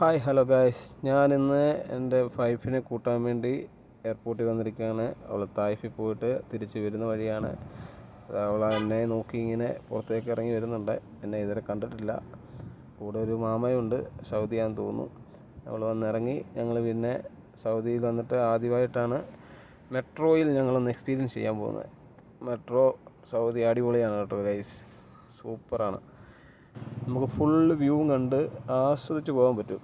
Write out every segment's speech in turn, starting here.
Hi hello guys ഇന്ന് എന്റെ വൈഫിനെ കൂട്ടാൻ വേണ്ടി എയർപോർട്ടിൽ വന്നിരിക്കുകയാണ്. അവൾ തായ്ഫിൽ പോയിട്ട് തിരിച്ചു വരുന്ന വഴിയാണ്. അവൾ എന്നെ നോക്കി ഇങ്ങനെ പുറത്തേക്ക് ഇറങ്ങി വരുന്നുണ്ട്. എന്നെ ഇതുവരെ കണ്ടിട്ടില്ല. കൂടെ ഒരു മാമയുണ്ട് സൗദിയാന്ന് തോന്നുന്നു. അവൾ വന്നിറങ്ങി. ഞങ്ങൾ പിന്നെ സൗദിയിൽ വന്നിട്ട് ആദ്യമായിട്ടാണ് മെട്രോയിൽ ഞങ്ങളൊന്ന് എക്സ്പീരിയൻസ് ചെയ്യാൻ പോകുന്നത്. മെട്രോ സൗദി അടിപൊളിയാണ് കേട്ടോ ഗൈസ് സൂപ്പറാണ് നമുക്ക് ഫുൾ വ്യൂവും കണ്ട് ആസ്വദിച്ച് പോകാൻ പറ്റും.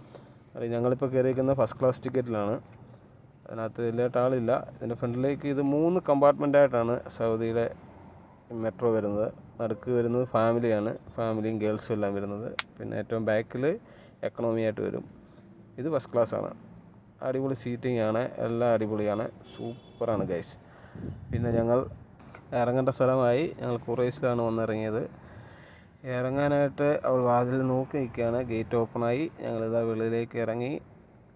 അല്ലെങ്കിൽ ഞങ്ങളിപ്പോൾ കയറിയിരിക്കുന്ന ഫസ്റ്റ് ക്ലാസ് ടിക്കറ്റിലാണ് അതിനകത്ത് വലിയായിട്ട് ആളില്ല. ഇതിന്റെ ഫ്രണ്ടിലേക്ക് ഇത് മൂന്ന് കമ്പാർട്ട്മെന്റ് ആയിട്ടാണ് സൗദിയിലെ മെട്രോ വരുന്നത്. നടുക്ക് വരുന്നത് ഫാമിലിയാണ് ഫാമിലിയും ഗേൾസും എല്ലാം വരുന്നത്. പിന്നെ ഏറ്റവും ബാക്കിൽ എക്കണോമി ആയിട്ട് വരും. ഇത് ഫസ്റ്റ് ക്ലാസ് ആണ്. അടിപൊളി സീറ്റിംഗ് ആണ്. എല്ലാം അടിപൊളിയാണ്. സൂപ്പറാണ് ഗൈസ് പിന്നെ ഞങ്ങൾ ഇറങ്ങേണ്ട സ്ഥലമായി ഞങ്ങൾ കുറേസിലാണ് വന്നിറങ്ങിയത്. ഇറങ്ങാനായിട്ട് അവൾ വാതിൽ നോക്കി നിൽക്കുകയാണ്. ഗേറ്റ് ഓപ്പണായി ഞങ്ങളിതാ വെളിയിലേക്ക് ഇറങ്ങി.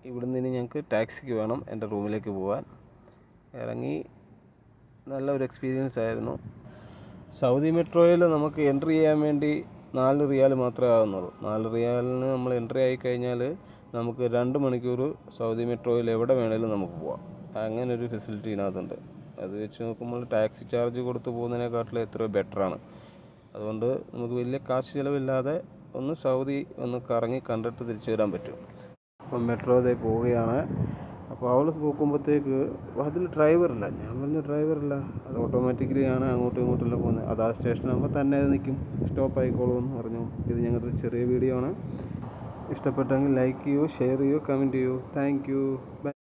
ഇവിടുന്ന് ഇനി ഞങ്ങൾക്ക് ടാക്സിക്ക് വേണം എന്റെ റൂമിലേക്ക് പോകാൻ ഇറങ്ങി. നല്ലൊരു എക്സ്പീരിയൻസ് ആയിരുന്നു. സൗദി മെട്രോയിൽ നമുക്ക് എൻട്രി ചെയ്യാൻ വേണ്ടി നാല് റിയാൽ മാത്രമേ ആകുന്നുള്ളൂ നാല് റിയാലിന് നമ്മൾ എൻട്രി ആയി കഴിഞ്ഞാൽ നമുക്ക് രണ്ട് മണിക്കൂർ സൗദി മെട്രോയിൽ എവിടെ വേണേലും നമുക്ക് പോവാം. അങ്ങനെ ഒരു ഫെസിലിറ്റി ഇതിനകത്തുണ്ട്. അത് വെച്ച് നോക്കുമ്പോൾ ടാക്സി ചാർജ് കൊടുത്ത് പോകുന്നതിനെക്കാട്ടിലും എത്രയോ ബെറ്ററാണ് അതുകൊണ്ട് നമുക്ക് വലിയ കാശ് ചിലവില്ലാതെ ഒന്ന് സൗദി ഒന്ന് കറങ്ങി കണ്ടിട്ട് തിരിച്ചു വരാൻ പറ്റും. അപ്പം മെട്രോ ഇതേ പോവുകയാണ്. അപ്പോൾ അവൾ നോക്കുമ്പോഴത്തേക്ക് അതിൽ ഡ്രൈവറില്ല. ഞാൻ പറഞ്ഞ ഡ്രൈവറില്ല. അത് ഓട്ടോമാറ്റിക്കലി ആണ് അങ്ങോട്ടും ഇങ്ങോട്ടും എല്ലാം പോകുന്നത്. അത് ആ സ്റ്റേഷനാകുമ്പോൾ തന്നെ അത് നിൽക്കും. സ്റ്റോപ്പ് ആയിക്കോളൂ എന്ന് പറഞ്ഞു. ഇത് ഞങ്ങളുടെ ചെറിയ വീഡിയോ ആണ്. ഇഷ്ടപ്പെട്ടെങ്കിൽ ലൈക്ക് ചെയ്യൂ ഷെയർ ചെയ്യൂ കമന്റ് ചെയ്യൂ താങ്ക് യു. ബൈ.